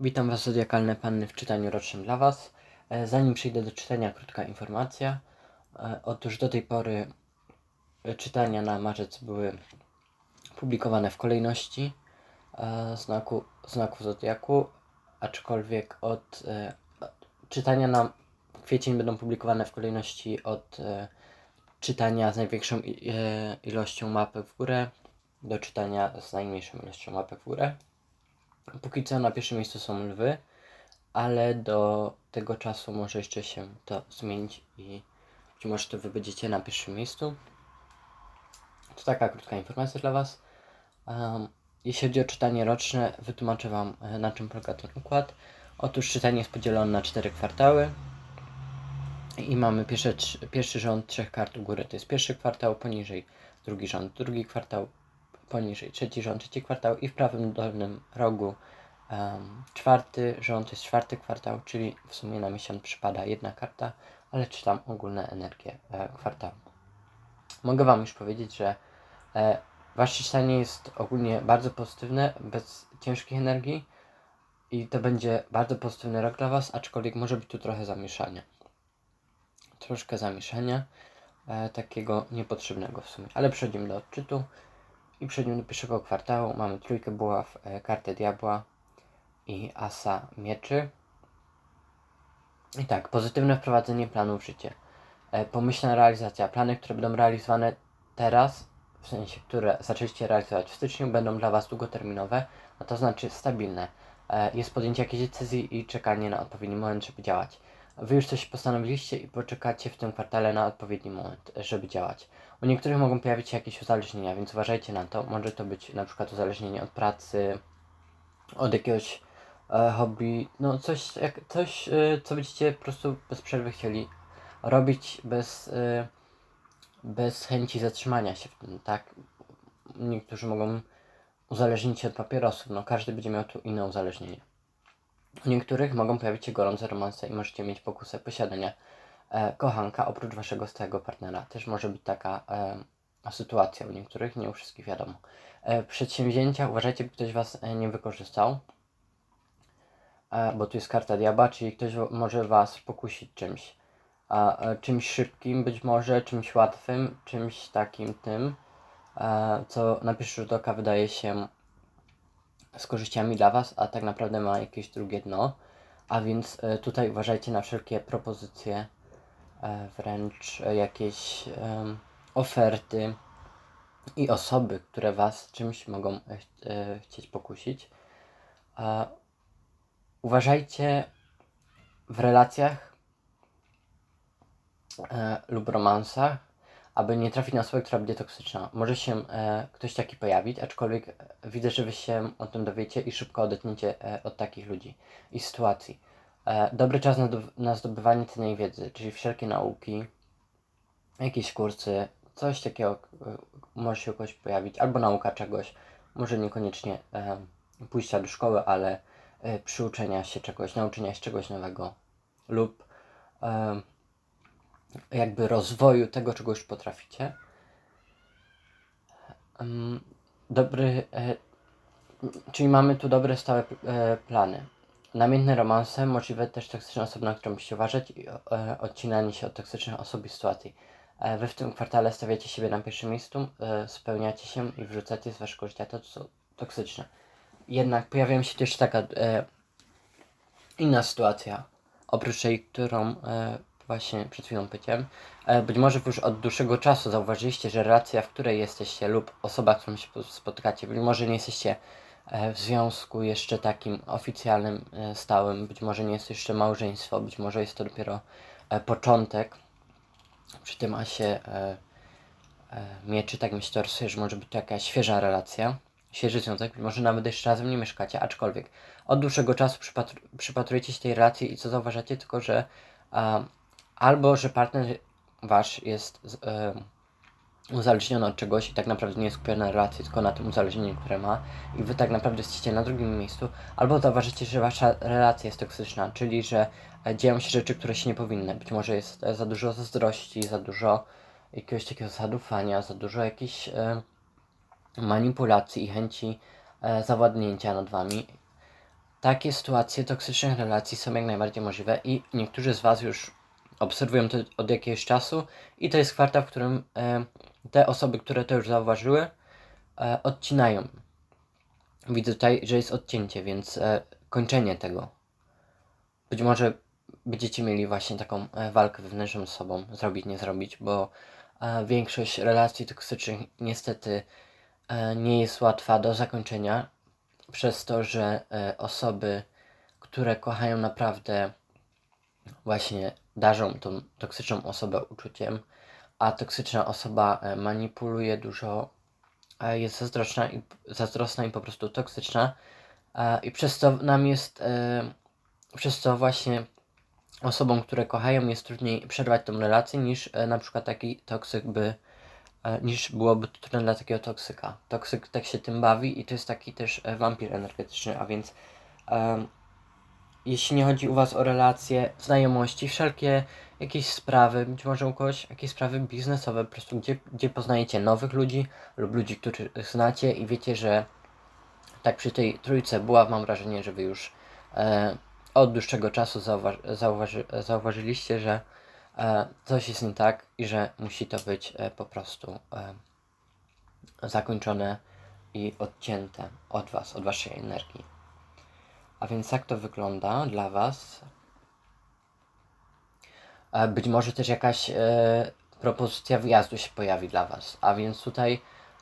Witam Was, Zodiakalne Panny, w czytaniu rocznym dla Was. E, Zanim przejdę do czytania, krótka informacja. E, Otóż do tej pory e, czytania na marzec były publikowane w kolejności znaku, znaków Zodiaku, aczkolwiek od czytania na kwiecień będą publikowane w kolejności od czytania z największą ilością mapek w górę do czytania z najmniejszą ilością mapek w górę. Póki co na pierwszym miejscu są lwy, ale do tego czasu może jeszcze się to zmienić i być może to wy będziecie na pierwszym miejscu. To taka krótka informacja dla Was. Um, jeśli chodzi o czytanie roczne, wytłumaczę Wam e, na czym polega ten układ. Otóż czytanie jest podzielone na cztery kwartały i mamy pierwsze, pierwszy rząd trzech kart u góry, to jest pierwszy kwartał, poniżej drugi rząd, drugi kwartał, poniżej trzeci rząd, trzeci kwartał i w prawym dolnym rogu em, czwarty rząd, jest czwarty kwartał, czyli w sumie na miesiąc przypada jedna karta, ale czytam ogólne energie e, kwartału. Mogę Wam już powiedzieć, że e, Wasze czytanie jest ogólnie bardzo pozytywne, bez ciężkich energii i to będzie bardzo pozytywny rok dla Was, aczkolwiek może być tu trochę zamieszania. Troszkę zamieszania, e, takiego niepotrzebnego w sumie. Ale przechodzimy do odczytu i przechodzimy do pierwszego kwartału. Mamy trójkę buław, e, kartę diabła i asa mieczy. I tak, pozytywne wprowadzenie planu w życie. E, pomyślna realizacja. Plany, które będą realizowane teraz, w sensie, które zaczęliście realizować w styczniu, będą dla Was długoterminowe, a to znaczy stabilne. E, jest podjęcie jakiejś decyzji i czekanie na odpowiedni moment, żeby działać. Wy już coś postanowiliście i poczekacie w tym kwartale na odpowiedni moment, żeby działać. U niektórych mogą pojawić się jakieś uzależnienia, więc uważajcie na to. Może to być na przykład uzależnienie od pracy, od jakiegoś e, hobby, no coś, jak, coś e, co będziecie po prostu bez przerwy chcieli robić bez, e, bez chęci zatrzymania się w tym, tak? Niektórzy mogą uzależnić się od papierosów, no każdy będzie miał tu inne uzależnienie. U niektórych mogą pojawić się gorące romanse i możecie mieć pokusę posiadania e, kochanka oprócz waszego stałego partnera. Też może być taka e, sytuacja u niektórych, nie u wszystkich wiadomo. E, przedsięwzięcia, uważajcie, by ktoś was e, nie wykorzystał, e, bo tu jest karta diabła, czyli ktoś może was pokusić czymś. A, e, czymś szybkim być może, czymś łatwym, czymś takim tym, e, co na pierwszy rzut oka wydaje się z korzyściami dla Was, a tak naprawdę ma jakieś drugie dno. A więc e, tutaj uważajcie na wszelkie propozycje, e, wręcz jakieś oferty i osoby, które Was czymś mogą e, ch- chcieć pokusić. Uważajcie w relacjach lub romansach, aby nie trafić na osobę, która będzie toksyczna. Może się e, ktoś taki pojawić, aczkolwiek e, widzę, że wy się o tym dowiecie i szybko odetniecie e, od takich ludzi i sytuacji. E, dobry czas na, do, na zdobywanie cennej wiedzy, czyli wszelkie nauki, jakieś kursy, coś takiego e, może się u kogoś pojawić, albo nauka czegoś, może niekoniecznie e, pójścia do szkoły, ale e, przyuczenia się czegoś, nauczenia się czegoś nowego lub e, jakby rozwoju tego, czego już potraficie. Dobry, e, czyli mamy tu dobre, stałe e, plany. Namiętne romanse, możliwe też toksyczne osoby, na które musicie uważać i e, odcinanie się od toksycznych osób i sytuacji. Wy w tym kwartale stawiacie siebie na pierwszym miejscu, spełniacie się i wrzucacie z waszego życia to, co toksyczne. Jednak pojawia się też taka inna sytuacja, oprócz tej, którą właśnie przed chwilą powiedziałem. E, być może już od dłuższego czasu zauważyliście, że relacja, w której jesteście lub osoba, z którą się po- spotkacie, być może nie jesteście e, w związku jeszcze takim oficjalnym, e, stałym, być może nie jest jeszcze małżeństwo, być może jest to dopiero początek przy tym asie mieczy, tak mi się to rysuje, że może być to jakaś świeża relacja, świeży związek, być może nawet jeszcze razem nie mieszkacie, aczkolwiek od dłuższego czasu przypatr- przypatrujecie się tej relacji i co zauważacie, tylko że albo, że partner wasz jest e, uzależniony od czegoś i tak naprawdę nie skupiony na relacji, tylko na tym uzależnieniu, które ma i wy tak naprawdę jesteście na drugim miejscu, albo zauważycie, że wasza relacja jest toksyczna, czyli że e, dzieją się rzeczy, które się nie powinny. Być może jest e, za dużo zazdrości, za dużo jakiegoś takiego zadufania, za dużo jakichś e, manipulacji i chęci e, zawładnięcia nad wami. takie sytuacje toksycznych relacji są jak najbardziej możliwe i niektórzy z Was już obserwują to od jakiegoś czasu i to jest kwartał, w którym e, te osoby, które to już zauważyły, e, odcinają. Widzę tutaj, że jest odcięcie, więc e, kończenie tego. Być może będziecie mieli właśnie taką walkę wewnętrzną z sobą, zrobić, nie zrobić, bo większość relacji toksycznych niestety nie jest łatwa do zakończenia, przez to, że osoby, które kochają naprawdę, właśnie darzą tą toksyczną osobę uczuciem, a toksyczna osoba e, manipuluje dużo, e, jest zazdrosna i, zazdrosna i po prostu toksyczna, e, i przez to nam jest, przez to właśnie osobom, które kochają, jest trudniej przerwać tą relację niż na przykład taki toksyk by, niż byłoby to trudne dla takiego toksyka. Toksyk tak się tym bawi i to jest taki też wampir energetyczny, a więc jeśli nie chodzi u Was o relacje, znajomości, wszelkie jakieś sprawy, być może u kogoś jakieś sprawy biznesowe, po prostu gdzie, gdzie poznajecie nowych ludzi lub ludzi, których znacie i wiecie, że tak przy tej trójce była, mam wrażenie, że Wy już e, od dłuższego czasu zauważy, zauważy, zauważyliście, że e, coś jest nie tak i że musi to być e, po prostu e, zakończone i odcięte od Was, od Waszej energii. A więc jak to wygląda dla Was? E, Być może też jakaś e, propozycja wyjazdu się pojawi dla Was. A więc tutaj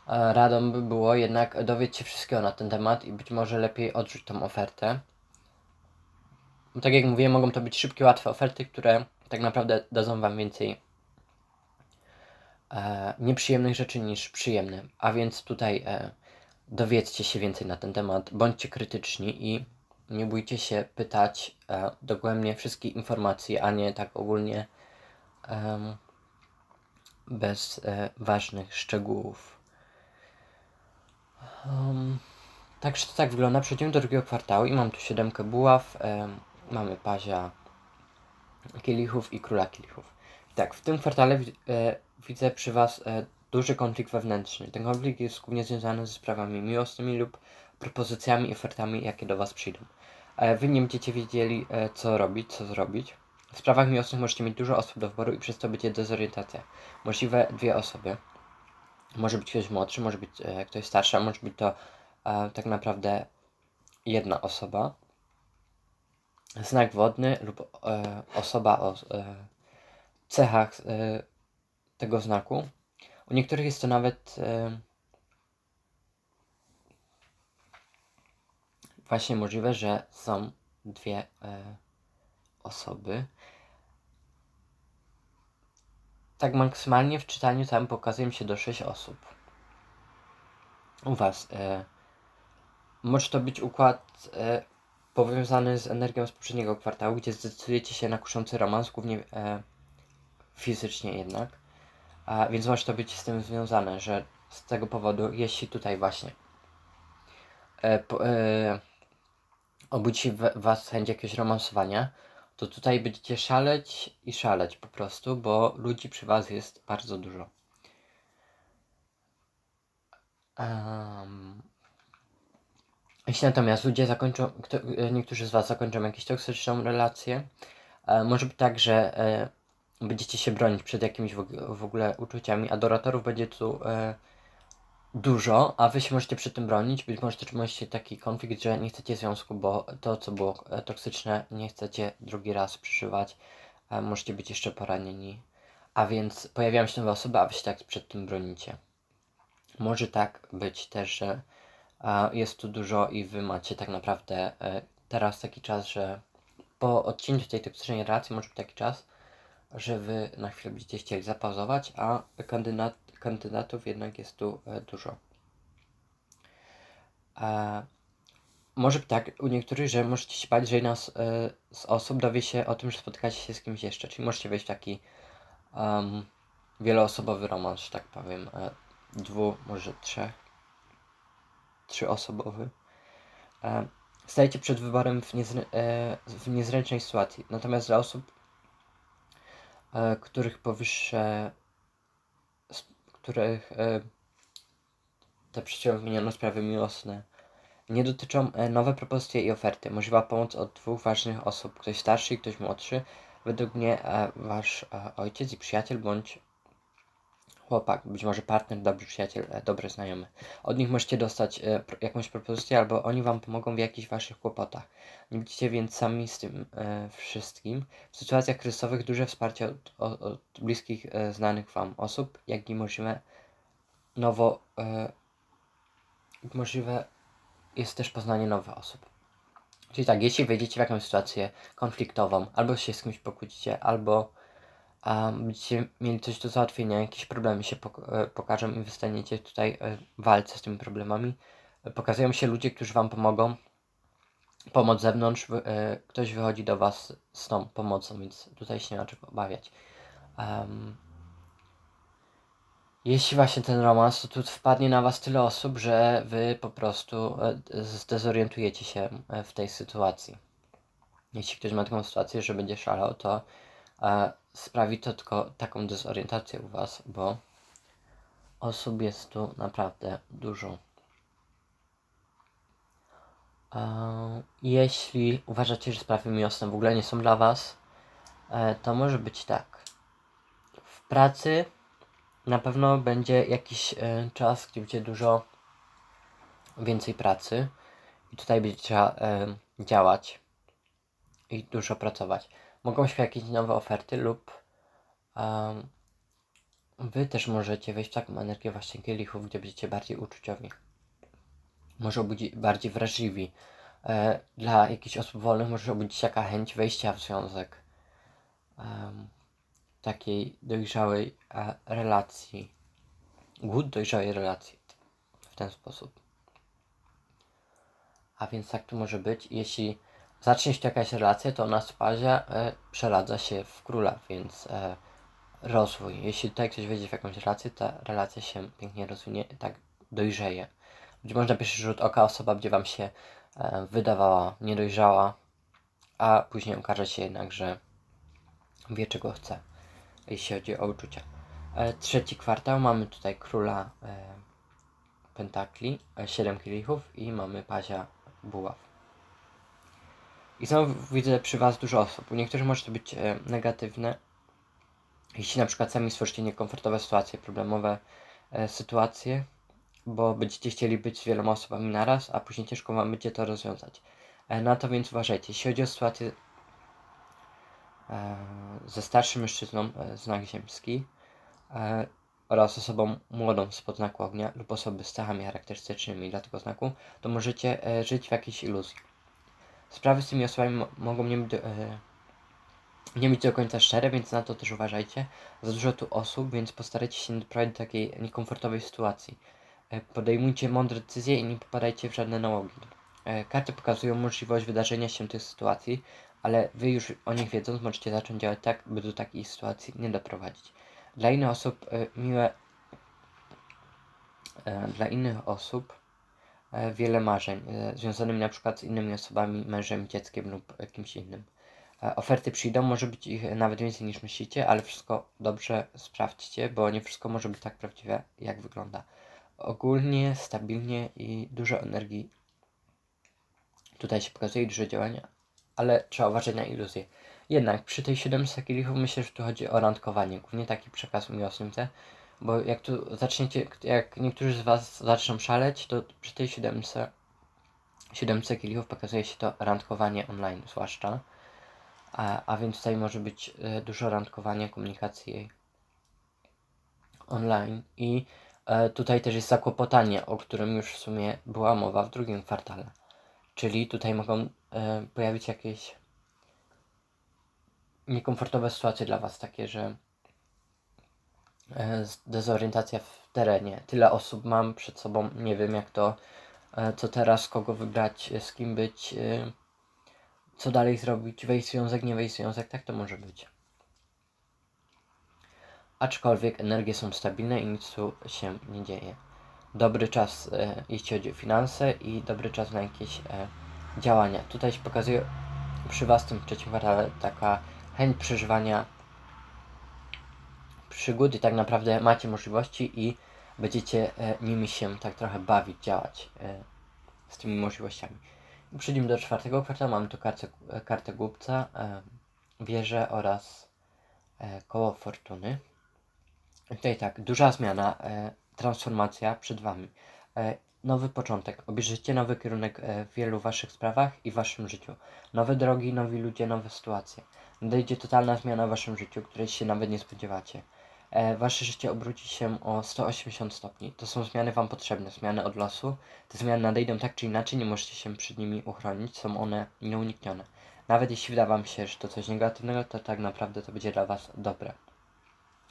e, radą by było jednak dowiedzieć się wszystkiego na ten temat i być może lepiej odrzuć tą ofertę. Bo tak jak mówiłem, mogą to być szybkie, łatwe oferty, które tak naprawdę dadzą Wam więcej nieprzyjemnych rzeczy niż przyjemne. A więc tutaj dowiedzcie się więcej na ten temat, bądźcie krytyczni i nie bójcie się pytać e, dogłębnie wszystkich informacji, a nie tak ogólnie em, bez e, ważnych szczegółów. Um, Także to tak wygląda. Przechodzimy do drugiego kwartału i mam tu siódemkę buław, em, mamy pazia kielichów i króla kielichów. Tak, w tym kwartale e, widzę przy Was e, duży konflikt wewnętrzny. Ten konflikt jest głównie związany ze sprawami miłosnymi lub propozycjami i ofertami, jakie do Was przyjdą. E, wy nie będziecie wiedzieli, e, co robić, co zrobić. W sprawach miłosnych możecie mieć dużo osób do wyboru i przez to będzie dezorientacja. Możliwe dwie osoby. Może być ktoś młodszy, może być e, ktoś starszy, a może być to tak naprawdę jedna osoba. Znak wodny lub osoba o cechach tego znaku. U niektórych jest to nawet właśnie możliwe, że są dwie e, osoby. Tak maksymalnie w czytaniu całym pokazuje mi się do 6 osób. U Was. E, może to być układ e, powiązany z energią z poprzedniego kwartału, gdzie zdecydujecie się na kuszący romans, głównie e, fizycznie jednak. A, więc może to być z tym związane, że z tego powodu, jeśli tutaj właśnie e, po, e, obudzi w was chęć jakiegoś romansowania, to tutaj będziecie szaleć i szaleć po prostu, bo ludzi przy was jest bardzo dużo. Um, jeśli natomiast ludzie zakończą, kto, niektórzy z was zakończą jakąś toksyczną relację, e, może być tak, że e, będziecie się bronić przed jakimiś w, w ogóle uczuciami, adoratorów będzie tu e, dużo, a wy się możecie przed tym bronić. Być może też możecie taki konflikt, że nie chcecie związku, bo to, co było e, toksyczne, nie chcecie drugi raz przeżywać. Możecie być jeszcze poranieni. A więc pojawiają się nowe osoby, a wy się tak przed tym bronicie. Może tak być też, że jest tu dużo i wy macie tak naprawdę e, teraz taki czas, że po odcięciu tej toksycznej relacji może być taki czas, że wy na chwilę będziecie chcieli zapauzować, a kandydat, kandydatów jednak jest tu e, dużo. E, może tak u niektórych, że możecie się bać, że jedna z, e, z osób dowie się o tym, że spotykacie się z kimś jeszcze, czyli możecie wejść w taki um, wieloosobowy romans, że tak powiem, e, dwu, może trzech, trzyosobowy. Stajecie przed wyborem w, w niezręcznej sytuacji, natomiast dla osób, których powyższe, których e, te przeciwwymienione sprawy miłosne Nie dotyczą e, nowe propozycje i oferty. Możliwa pomoc od dwóch ważnych osób, ktoś starszy i ktoś młodszy. Według mnie e, wasz ojciec i przyjaciel bądź chłopak, być może partner, dobry przyjaciel, e, dobry znajomy. Od nich możecie dostać e, jakąś propozycję, albo oni wam pomogą w jakichś waszych kłopotach. Nie będziecie więc sami z tym e, wszystkim. W sytuacjach kryzysowych duże wsparcie od, od, od bliskich, e, znanych wam osób, jak i możliwe nowo, e, możliwe jest też poznanie nowych osób. Czyli tak, jeśli wejdziecie w jakąś sytuację konfliktową, albo się z kimś pokłócicie, albo a będziecie mieli coś do załatwienia, jakieś problemy się e, pokażą i wystaniecie tutaj e, w walce z tymi problemami. E, Pokazują się ludzie, którzy Wam pomogą. Pomoc z zewnątrz, ktoś wychodzi do Was z tą pomocą, więc tutaj się nie ma czego obawiać. Em, jeśli właśnie ten romans, to tu wpadnie na Was tyle osób, że Wy po prostu zdezorientujecie się w tej sytuacji. Jeśli ktoś ma taką sytuację, że będzie szalał, to sprawi to tylko taką dezorientację u Was, bo osób jest tu naprawdę dużo. E, jeśli uważacie, że sprawy miłosne w ogóle nie są dla Was, e, to może być tak. W pracy na pewno będzie jakiś e, czas, gdzie będzie dużo więcej pracy i tutaj będzie trzeba e, działać i dużo pracować. Mogą się jakieś nowe oferty lub em, wy też możecie wejść w taką energię właśnie kielichów, gdzie będziecie bardziej uczuciowi. Może być bardziej wrażliwi. E, dla jakichś osób wolnych może obudzić taka chęć wejścia w związek. em, takiej dojrzałej e, relacji. Głód dojrzałej relacji. W ten sposób. A więc tak to może być. Jeśli zacznie się jakaś relacja, to ona z pazia e, przeradza się w króla, więc e, rozwój. Jeśli tutaj ktoś wejdzie w jakąś relację, ta relacja się pięknie rozwinie, tak dojrzeje. Być może na pierwszy rzut oka osoba będzie Wam się e, wydawała niedojrzała, a później okaże się jednak, że wie czego chce, jeśli chodzi o uczucia. E, trzeci kwartał mamy tutaj króla e, pentakli, e, 7 kielichów i mamy pazia buław. I znowu widzę przy Was dużo osób. U niektórych może to być e, negatywne. Jeśli na przykład sami stworzycie niekomfortowe sytuacje, problemowe e, sytuacje, bo będziecie chcieli być z wieloma osobami naraz, a później ciężko Wam będzie to rozwiązać. E, na to więc uważajcie. Jeśli chodzi o sytuację e, ze starszym mężczyzną, e, znak ziemski, e, oraz osobą młodą z podznaku ognia lub osoby z cechami charakterystycznymi dla tego znaku, to możecie e, żyć w jakiejś iluzji. Sprawy z tymi osobami mo- mogą nie być, do, e, nie być do końca szczere, więc na to też uważajcie. Za dużo tu osób, więc postarajcie się nie doprowadzić do takiej niekomfortowej sytuacji. E, podejmujcie mądre decyzje i nie popadajcie w żadne nałogi. E, karty pokazują możliwość wydarzenia się tych sytuacji, ale wy już o nich wiedząc możecie zacząć działać tak, by do takiej sytuacji nie doprowadzić. Dla innych osób e, miłe e, dla innych osób wiele marzeń e, związanych na przykład z innymi osobami, mężem, dzieckiem lub e, kimś innym. E, Oferty przyjdą, może być ich nawet więcej niż myślicie, ale wszystko dobrze sprawdźcie, bo nie wszystko może być tak prawdziwe, jak wygląda. Ogólnie, stabilnie i dużo energii tutaj się pokazuje i dużo działania, ale trzeba uważać na iluzję. Jednak przy tej 700 kielichów myślę, że tu chodzi o randkowanie, głównie taki przekaz miłosny chcę, bo jak tu zaczniecie, jak niektórzy z Was zaczną szaleć, to przy tej 700, 700 kielichów pokazuje się to randkowanie online zwłaszcza, a, a więc tutaj może być e, dużo randkowania, komunikacji online i e, tutaj też jest zakłopotanie, o którym już w sumie była mowa w drugim kwartale. Czyli tutaj mogą e, pojawić jakieś niekomfortowe sytuacje dla Was, takie, że dezorientacja w terenie. Tyle osób mam przed sobą, nie wiem jak to, e, co teraz, kogo wybrać, e, z kim być, e, co dalej zrobić, wejść w związek, nie wejść w związek, tak to może być. Aczkolwiek energie są stabilne i nic tu się nie dzieje. Dobry czas, e, jeśli chodzi o finanse i dobry czas na jakieś e, działania. Tutaj się pokazuje przy Was w tym trzecim kwartale taka chęć przeżywania przygód i tak naprawdę macie możliwości i będziecie e, nimi się tak trochę bawić, działać. E, z tymi możliwościami. I Przechodzimy do czwartego kwartału, mamy tu kartę, kartę głupca, e, wieżę oraz e, koło fortuny. Tutaj tak, duża zmiana, e, transformacja przed Wami. E, nowy początek, obierzecie nowy kierunek e, w wielu Waszych sprawach i Waszym życiu. Nowe drogi, nowi ludzie, nowe sytuacje. Nadejdzie totalna zmiana w Waszym życiu, której się nawet nie spodziewacie. E, wasze życie obróci się o 180 stopni. To są zmiany Wam potrzebne, zmiany od losu. Te zmiany nadejdą tak czy inaczej, nie możecie się przed nimi uchronić, są one nieuniknione. Nawet jeśli wyda Wam się, że to coś negatywnego, to tak naprawdę to będzie dla Was dobre.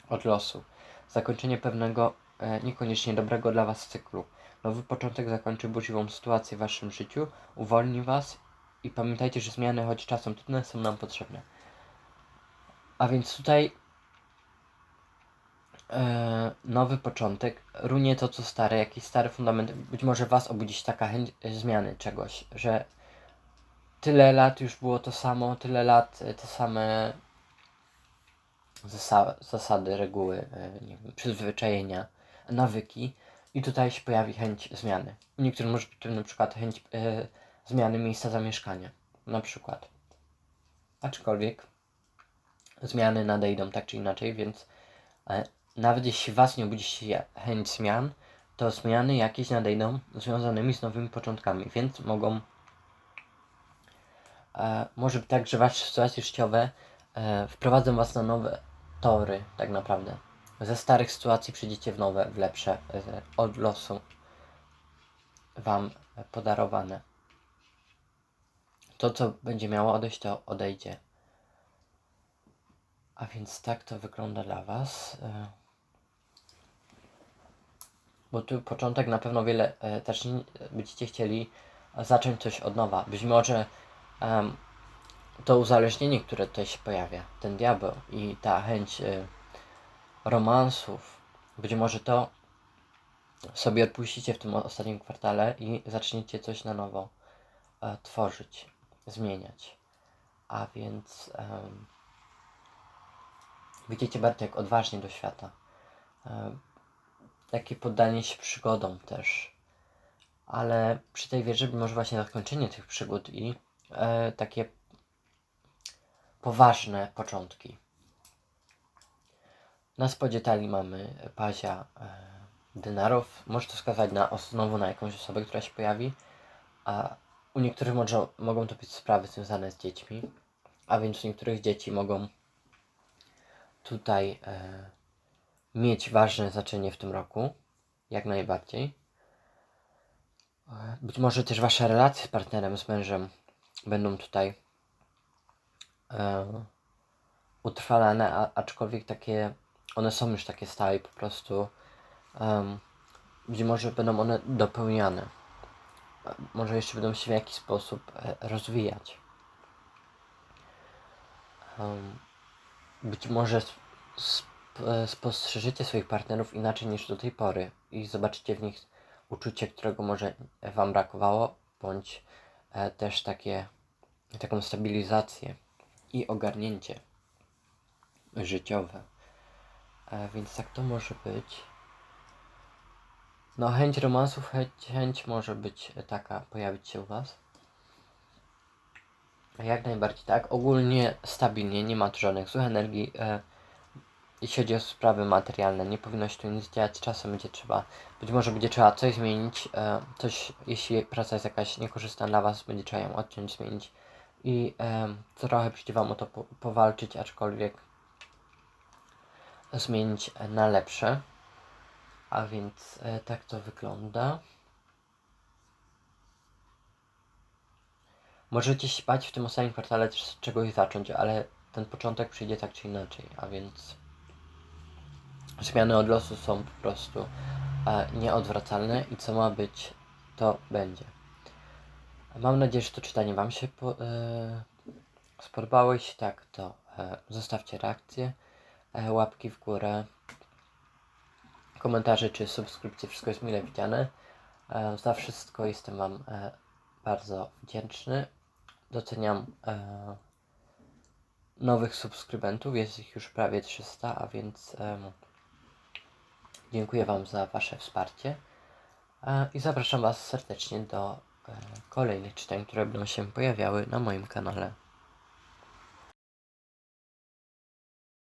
Od losu. Zakończenie pewnego, e, niekoniecznie dobrego dla Was cyklu. Nowy początek zakończy burzliwą sytuację w Waszym życiu, uwolni Was i pamiętajcie, że zmiany, choć czasem trudne, są nam potrzebne. A więc tutaj e, nowy początek runie to, co stare, jakiś stary fundament. Być może Was obudzić taka chęć zmiany czegoś, że tyle lat już było to samo, tyle lat e, te same zasa zasady, reguły, e, nie wiem, przyzwyczajenia, nawyki i tutaj się pojawi chęć zmiany. U niektórych może być to na przykład chęć zmiany miejsca zamieszkania, na przykład. Aczkolwiek zmiany nadejdą tak czy inaczej, więc nawet jeśli Was nie obudzi chęć zmian, to zmiany jakieś nadejdą związanymi z nowymi początkami, więc mogą e, może być tak, że Wasze sytuacje życiowe e, wprowadzą Was na nowe tory, tak naprawdę. Ze starych sytuacji przejdziecie w nowe, w lepsze, e, od losu Wam podarowane. To, co będzie miało odejść, to odejdzie. A więc tak to wygląda dla Was. e. Bo tu początek na pewno wiele e, też będziecie chcieli zacząć coś od nowa. Być może em, to uzależnienie, które tutaj się pojawia, ten diabeł i ta chęć e, romansów, być może to sobie odpuścicie w tym ostatnim kwartale i zaczniecie coś na nowo e, tworzyć, zmieniać. A więc em, wyjdziecie bardziej jak odważnie do świata. E, takie poddanie się przygodom też. Ale przy tej wieży może właśnie zakończenie tych przygód i e, takie poważne początki. Na spodzie talii mamy pazia e, dynarów. Może to wskazać na, znowu na jakąś osobę, która się pojawi. A u niektórych może, mogą to być sprawy związane z dziećmi. A więc u niektórych dzieci mogą tutaj e, mieć ważne znaczenie w tym roku. Jak najbardziej. Być może też wasze relacje z partnerem, z mężem będą tutaj e, utrwalane, a, aczkolwiek takie, one są już takie stałe i po prostu em, być może będą one dopełniane. Może jeszcze będą się w jakiś sposób e, rozwijać. Em, być może sp- e, spostrzeżycie swoich partnerów inaczej niż do tej pory i zobaczycie w nich uczucie, którego może Wam brakowało, bądź e, też takie, taką stabilizację i ogarnięcie życiowe. E, więc tak to może być. No, chęć romansów, chęć, chęć może być taka, pojawić się u Was. Jak najbardziej tak. Ogólnie stabilnie, nie ma tu żadnych złych energii. Jeśli chodzi o sprawy materialne, nie powinno się tu nic dziać. Czasem będzie trzeba, być może będzie trzeba coś zmienić. E, coś, jeśli praca jest jakaś niekorzystna dla Was, będzie trzeba ją odciąć, zmienić. I e, trochę przyjdzie Wam o to po, powalczyć, aczkolwiek zmienić na lepsze. A więc e, tak to wygląda. Możecie się w tym ostatnim kwartale z czegoś zacząć, ale ten początek przyjdzie tak czy inaczej, a więc zmiany od losu są po prostu e, nieodwracalne i co ma być, to będzie. Mam nadzieję, że to czytanie Wam się po, e, spodobało. Jeśli tak, to e, zostawcie reakcję, e, łapki w górę, komentarze czy subskrypcje, wszystko jest mile widziane. E, za wszystko jestem Wam e, bardzo wdzięczny. Doceniam e, nowych subskrybentów, jest ich już prawie 300, a więc em, dziękuję Wam za Wasze wsparcie e, i zapraszam Was serdecznie do e, kolejnych czytań, które będą się pojawiały na moim kanale.